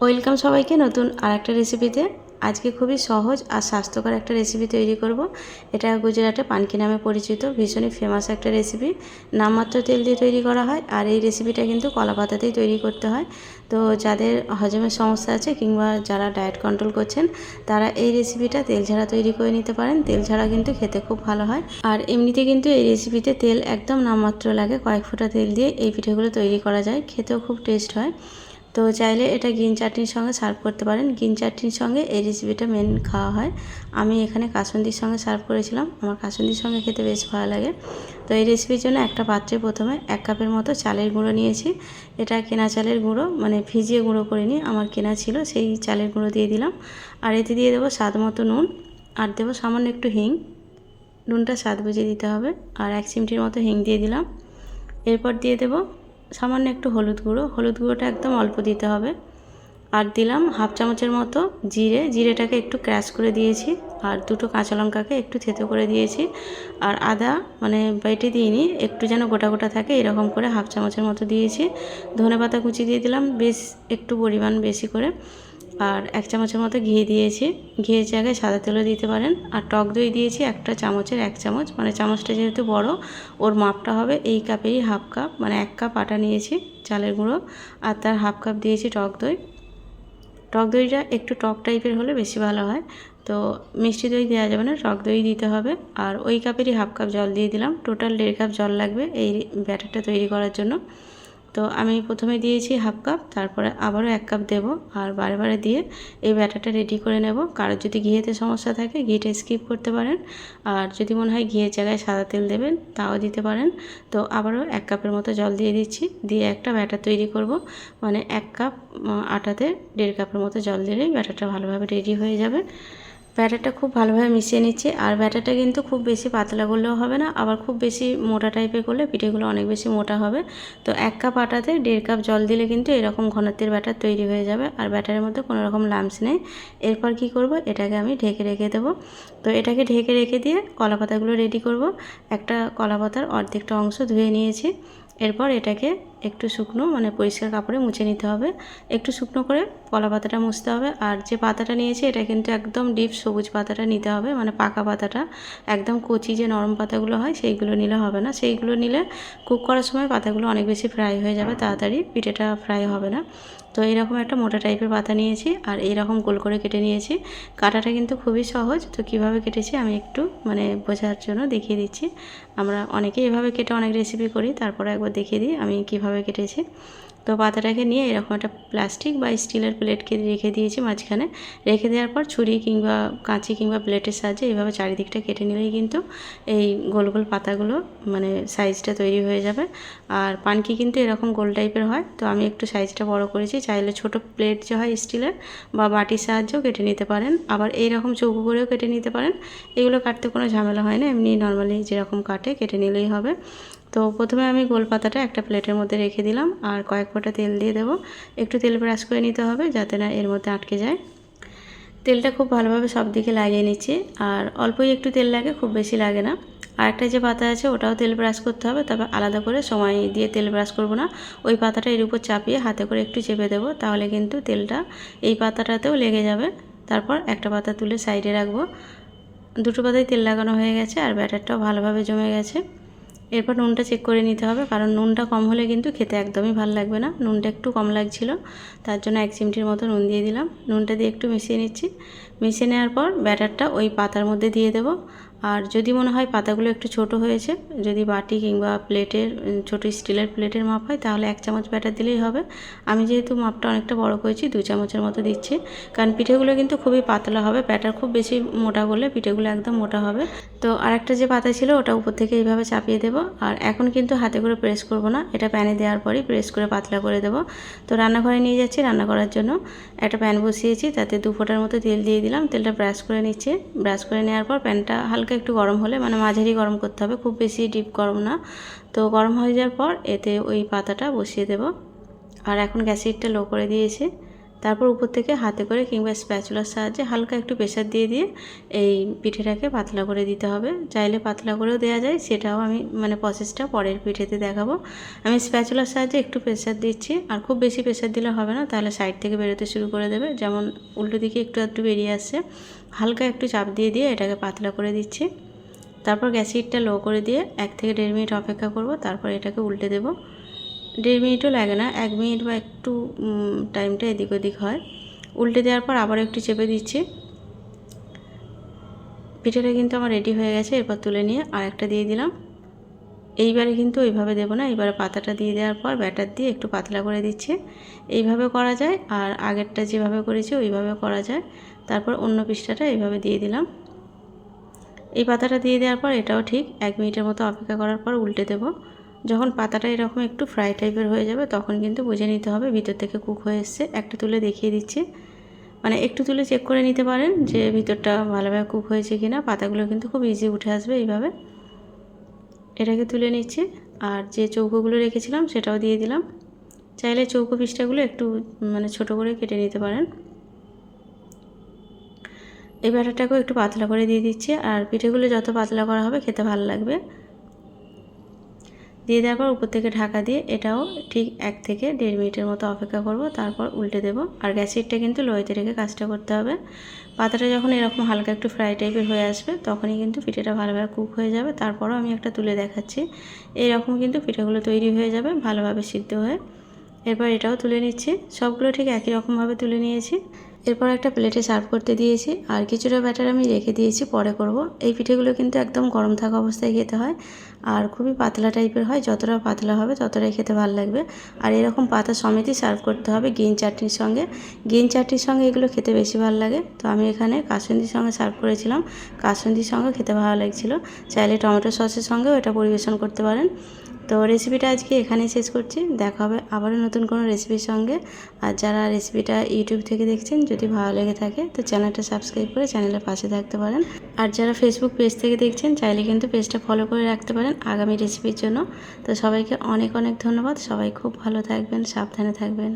Welcome সবাইকে নতুন আর একটা রেসিপিতে। আজকে খুবই সহজ আর স্বাস্থ্যকর একটা রেসিপি তৈরি করব। এটা গুজরাটে পানকি নামে পরিচিত, ভীষণই ফেমাস একটা রেসিপি। নামমাত্র তেল দিয়ে তৈরি করা হয় আর এই রেসিপিটা কিন্তু কলা পাতাতেই তৈরি করতে হয়। তো যাদের হজমের সমস্যা আছে কিংবা যারা ডায়েট কন্ট্রোল করছেন, তারা এই রেসিপিটা তেল ছাড়া তৈরি করে নিতে পারেন। তেল ছাড়া কিন্তু খেতে খুব ভালো হয়। আর এমনিতে কিন্তু এই রেসিপিতে তেল একদম নামমাত্র লাগে। কয়েক ফোঁটা তেল দিয়ে এই পিঠেগুলো তৈরি করা যায়। খেতেও খুব টেস্ট হয়। তো চাইলে এটা গ্রিন চাটনির সঙ্গে সার্ভ করতে পারেন। গ্রিন চাটনির সঙ্গে এই রেসিপিটা মেন খাওয়া হয়। আমি এখানে কাসুন্দির সঙ্গে সার্ভ করেছিলাম। আমার কাসুন্দির সঙ্গে খেতে বেশ ভালো লাগে। তো এই রেসিপির জন্য একটা পাত্রে প্রথমে এক কাপের মতো চালের গুঁড়ো নিয়েছি। এটা কেনা চালের গুঁড়ো মানে ভিজিয়ে গুঁড়ো করে নিই আমার কেনা ছিল, সেই চালের গুঁড়ো দিয়ে দিলাম। আর এতে দিয়ে দেবো স্বাদ মতো নুন, আর দেবো সামান্য একটু হিং। নুনটা স্বাদ বুঝিয়ে দিতে হবে। আর এক চিমটির মতো হিং দিয়ে দিলাম। এরপর দিয়ে দেবো সামান্য একটু হলুদ গুঁড়ো। হলুদ গুঁড়োটা একদম অল্প দিতে হবে। আর দিলাম হাফ চামচের মতো জিরে। জিরেটাকে একটু ক্র্যাশ করে দিয়েছি আর দুটো কাঁচা লঙ্কাকে একটু থেতো করে দিয়েছি। আর আদা মানে বেটে দিইনি, একটু যেন গোটা গোটা থাকে এরকম করে হাফ চামচের মতো দিয়েছি। ধনে পাতা কুচি দিয়ে দিলাম, বেশ একটু পরিমাণ বেশি করে। আর এক চামচের মতো ঘি দিয়েছি। ঘিয়ের জায়গায় সাদা তেলও দিতে পারেন। আর টক দই দিয়েছি একটা চামচের এক চামচ। মানে চামচটা যেহেতু বড়, ওর মাপটা হবে এই কাপেরই হাফ কাপ। মানে এক কাপ আটা নিয়েছি, চালের গুঁড়ো। আর তার হাফ কাপ দিয়েছি টক দই। টক দইটা একটু টক টাইপের হলে বেশি ভালো হয়। তো মিষ্টি দই দেওয়া যাবে না, টক দই দিতে হবে। আর ওই কাপেরই হাফ কাপ জল দিয়ে দিলাম। টোটাল দেড় কাপ জল লাগবে এই ব্যাটারটা তৈরি করার জন্য। তো আমি প্রথমে দিয়েছি হাফ কাপ, তারপরে আবারও এক কাপ দেব আর বারে বারে দিয়ে এই ব্যাটারটা রেডি করে নেব। কারোর যদি ঘিয়েতে সমস্যা থাকে, ঘিটা স্কিপ করতে পারেন। আর যদি মনে হয় ঘিয়ের জায়গায় সাদা তেল দেবেন, তাও দিতে পারেন। তো আবারও এক কাপের মতো জল দিয়ে দিচ্ছি। দিয়ে একটা ব্যাটার তৈরি করব। মানে এক কাপ, আটাতে দেড় কাপের মতো জল দিলেই ব্যাটারটা ভালোভাবে রেডি হয়ে যাবে। ব্যাটারটা খুব ভালোভাবে মিশিয়ে নিচ্ছি। আর ব্যাটারটা কিন্তু খুব বেশি পাতলা করলেও হবে না, আবার খুব বেশি মোটা টাইপের করলে পিঠেগুলো অনেক বেশি মোটা হবে। তো এক কাপ আটাতে দেড় কাপ জল দিলে কিন্তু এরকম ঘনত্বের ব্যাটার তৈরি হয়ে যাবে, আর ব্যাটারের মধ্যে কোনো রকম লামস নেই। এরপর কি করব? এটাকে আমি ঢেকে রেখে দেবো। তো এটাকে ঢেকে রেখে দিয়ে কলা পাতাগুলো রেডি করব। একটা কলা পাতার অর্ধেকটা অংশ ধুয়ে নিয়েছি। এরপর এটাকে একটু শুকনো মানে পরিষ্কার কাপড়ে মুছে নিতে হবে। একটু শুকনো করে কলা পাতাটা মুছতে হবে। আর যে পাতাটা নিয়েছি, এটা কিন্তু একদম ডিপ সবুজ পাতাটা নিতে হবে মানে পাকা পাতাটা। একদম কচি যে নরম পাতাগুলো হয়, সেইগুলো নিলে হবে না। সেইগুলো নিলে কুক করার সময় পাতাগুলো অনেক বেশি ফ্রাই হয়ে যাবে, তাড়াতাড়ি পিঠেটা ফ্রাই হবে না। তো এইরকম একটা মোটা টাইপের পাতা নিয়েছি, আর এইরকম গোল করে কেটে নিয়েছি। কাটাটা কিন্তু খুবই সহজ। তো কীভাবে কেটেছি আমি একটু মানে বোঝার জন্য দেখিয়ে দিচ্ছি। আমরা অনেকেই এভাবে কেটে অনেক রেসিপি করি, তারপরে একবার দেখিয়ে দিই আমি কীভাবে কেটেছি। তো পাতাটাকে নিয়ে এরকম একটা প্লাস্টিক বা স্টিলের প্লেটকে রেখে দিয়েছি মাঝখানে। রেখে দেওয়ার পর ছুরি কিংবা কাঁচি কিংবা প্লেটের সাহায্যে এইভাবে চারিদিকটা কেটে নিলেই কিন্তু এই গোল গোল পাতাগুলো মানে সাইজটা তৈরি হয়ে যাবে। আর পানকি কিন্তু এরকম গোল টাইপের হয়। তো আমি একটু সাইজটা বড় করেছি, চাইলে ছোট প্লেট যে হয় স্টিলের বা বাটির সাহায্যেও কেটে নিতে পারেন। আবার এইরকম চৌকো করেও কেটে নিতে পারেন। এগুলো কাটতে কোনো ঝামেলা হয় না, এমনি নর্মালি যেরকম কাটে কেটে নিলেই হবে। তো প্রথমে আমি গোল পাতাটা একটা প্লেটের মধ্যে রেখে দিলাম আর কয়েক ফোঁটা তেল দিয়ে দেবো। একটু তেল ব্রাশ করে নিতে হবে যাতে না এর মধ্যে আটকে যায়। তেলটা খুব ভালোভাবে সব দিকে লাগিয়ে নিচ্ছি আর অল্পই একটু তেল লাগে, খুব বেশি লাগে না। আর একটা যে পাতা আছে ওটাও তেল ব্রাশ করতে হবে, তবে আলাদা করে সময় দিয়ে তেল ব্রাশ করব না। ওই পাতাটা এর উপর চাপিয়ে হাতে করে একটু চেপে দেবো, তাহলে কিন্তু তেলটা এই পাতাটাতেও লেগে যাবে। তারপর একটা পাতা তুলে সাইডে রাখব। দুটো পাতায় তেল লাগানো হয়ে গেছে আর ব্যাটারটাও ভালোভাবে জমে গেছে। এরপর নুনটা চেক করে নিতে হবে, কারণ নুনটা কম হলে কিন্তু খেতে একদমই ভালো লাগবে না। নুনটা একটু কম লাগছিল, তার জন্য এক চিমটির মতো নুন দিয়ে দিলাম। নুনটা দিয়ে একটু মিশিয়ে নিচ্ছি। মিশিয়ে নেওয়ার পর ব্যাটারটা ওই পাতার মধ্যে দিয়ে দেবো। আর যদি মনে হয় পাতাগুলো একটু ছোট হয়েছে, যদি বাটি কিংবা প্লেটের, ছোট স্টিলের প্লেটের মাপ হয়, তাহলে এক চামচ ব্যাটার দিলেই হবে। আমি যেহেতু মাপটা অনেকটা বড় করেছি, দু চামচের মতো দিচ্ছি। কারণ পিঠেগুলো কিন্তু খুবই পাতলা হবে, ব্যাটার খুব বেশি মোটা করলে পিঠেগুলো একদম মোটা হবে। তো আরেকটা যে পাতা ছিল, ওটা উপর থেকে এইভাবে চাপিয়ে দেবো। আর এখন কিন্তু হাতে করে প্রেস করব না, এটা প্যানে দেওয়ার পরই প্রেস করে পাতলা করে দেবো। তো রান্নাঘরে নিয়ে যাচ্ছি রান্না করার জন্য। একটা প্যান বসিয়েছি, তাতে দু ফোঁটার মতো তেল দিয়ে তেলটা ব্রাশ করে নিচ্ছে। ব্রাশ করে নেওয়ার পর প্যানটা হালকা একটু গরম হলে মানে মাঝারি গরম করতে হবে, খুব বেশি ডিপ গরম না। তো গরম হয়ে যাওয়ার পর এতে ওই পাতাটা বসিয়ে দেব। আর এখন গ্যাসেরটা লো করে দিয়েছে। তারপর উপর থেকে হাতে করে কিংবা স্প্যাচুলার সাহায্যে হালকা একটু প্রেশার দিয়ে দিয়ে এই পিঠেটাকে পাতলা করে দিতে হবে। চাইলে পাতলা করেও দেওয়া যায়, সেটাও আমি মানে প্রসেসটা পরের পিঠেতে দেখাবো। আমি স্প্যাচুলার সাহায্যে একটু প্রেশার দিচ্ছি, আর খুব বেশি প্রেশার দিলে হবে না, তাহলে সাইড থেকে বেরোতে শুরু করে দেবে। যেমন উল্টো দিকে একটু একটু বেরিয়ে আসছে, হালকা একটু চাপ দিয়ে দিয়ে এটাকে পাতলা করে দিচ্ছি। তারপর গ্যাস হিটটা লো করে দিয়ে এক থেকে দেড় মিনিট অপেক্ষা করব, তারপর এটাকে উল্টে দেব। দেড় মিনিটও লাগে না, এক মিনিট বা একটু টাইমটা এদিক ওদিক হয়। উল্টে দেওয়ার পর আবার একটু চেপে দিচ্ছি। পিঠেটা কিন্তু আমার রেডি হয়ে গেছে, এরপর তুলে নিয়ে আর একটা দিয়ে দিলাম। এইবারে কিন্তু ওইভাবে দেবো না, এইবারে পাতাটা দিয়ে দেওয়ার পর ব্যাটার দিয়ে একটু পাতলা করে দিচ্ছি। এইভাবে করা যায় আর আগেরটা যেভাবে করেছি ওইভাবে করা যায়। তারপর অন্য পৃষ্ঠাটা এইভাবে দিয়ে দিলাম। এই পাতাটা দিয়ে দেওয়ার পর এটাও ঠিক এক মিনিটের মতো অপেক্ষা করার পর উল্টে দেব। যখন পাতাটা এরকম একটু ফ্রাই টাইপের হয়ে যাবে, তখন কিন্তু বুঝে নিতে হবে ভিতর থেকে কুক হয়ে এসছে। একটা তুলে দেখিয়ে দিচ্ছি। মানে একটু তুলে চেক করে নিতে পারেন যে ভিতরটা ভালোভাবে কুক হয়েছে কি না পাতাগুলো কিন্তু খুব ইজি উঠে আসবে এইভাবে। এটাকে তুলে নিচ্ছি। আর যে চৌকোগুলো রেখেছিলাম সেটাও দিয়ে দিলাম। চাইলে চৌকো পিসটাগুলো একটু মানে ছোট করে কেটে নিতে পারেন। এই ব্যাটারটাকেও একটু পাতলা করে দিয়ে দিচ্ছি। আর পিঠেগুলো যত পাতলা করা হবে খেতে ভালো লাগবে। দিয়ে দেওয়ার পর উপর থেকে ঢাকা দিয়ে এটাও ঠিক এক থেকে দেড় মিনিটের মতো অপেক্ষা করব, তারপর উল্টে দেব। আর গ্যাসেরটা কিন্তু লোয়েতে রেখে কাজটা করতে হবে। পাতাটা যখন এরকম হালকা একটু ফ্রাই টাইপের হয়ে আসবে, তখনই কিন্তু পিঠেটা ভালোভাবে কুক হয়ে যাবে। তারপরও আমি একটা তুলে দেখাচ্ছি। এইরকম কিন্তু পিঠেগুলো তৈরি হয়ে যাবে ভালোভাবে সিদ্ধ হয়ে। এরপর এটাও তুলে নিচ্ছি। সবগুলো ঠিক একই রকমভাবে তুলে নিয়েছি। এরপর একটা প্লেটে সার্ভ করতে দিয়েছি। আর কিছুটা ব্যাটার আমি রেখে দিয়েছি, পরে করব। এই পিঠেগুলো কিন্তু একদম গরম থাকা অবস্থায় খেতে হয়। আর খুবই পাতলা টাইপের হয়, যতটা পাতলা হবে ততটাই খেতে ভালো লাগবে। আর এরকম পাতা সমেতই সার্ভ করতে হবে গ্রিন চাটনির সঙ্গে। গ্রিন চাটনির সঙ্গে এগুলো খেতে বেশি ভালো লাগে। তো আমি এখানে কাসুন্দির সঙ্গে সার্ভ করেছিলাম। কাসুন্দির সঙ্গে খেতে ভালো লাগছিল। চাইলে টমেটো সসের সঙ্গেও এটা পরিবেশন করতে পারেন। তো রেসিপিটা আজকে এখানেই শেষ করছি। দেখা হবে আবারও নতুন কোনো রেসিপির সঙ্গে। আর যারা রেসিপিটা ইউটিউব থেকে দেখছেন, যদি ভালো লেগে থাকে, তো চ্যানেলটা সাবস্ক্রাইব করে চ্যানেলের পাশে থাকতে পারেন। আর যারা ফেসবুক পেজ থেকে দেখছেন, চাইলে কিন্তু পেজটা ফলো করে রাখতে পারেন আগামী রেসিপির জন্য। তো সবাইকে অনেক অনেক ধন্যবাদ। সবাই খুব ভালো থাকবেন, সাবধানে থাকবেন।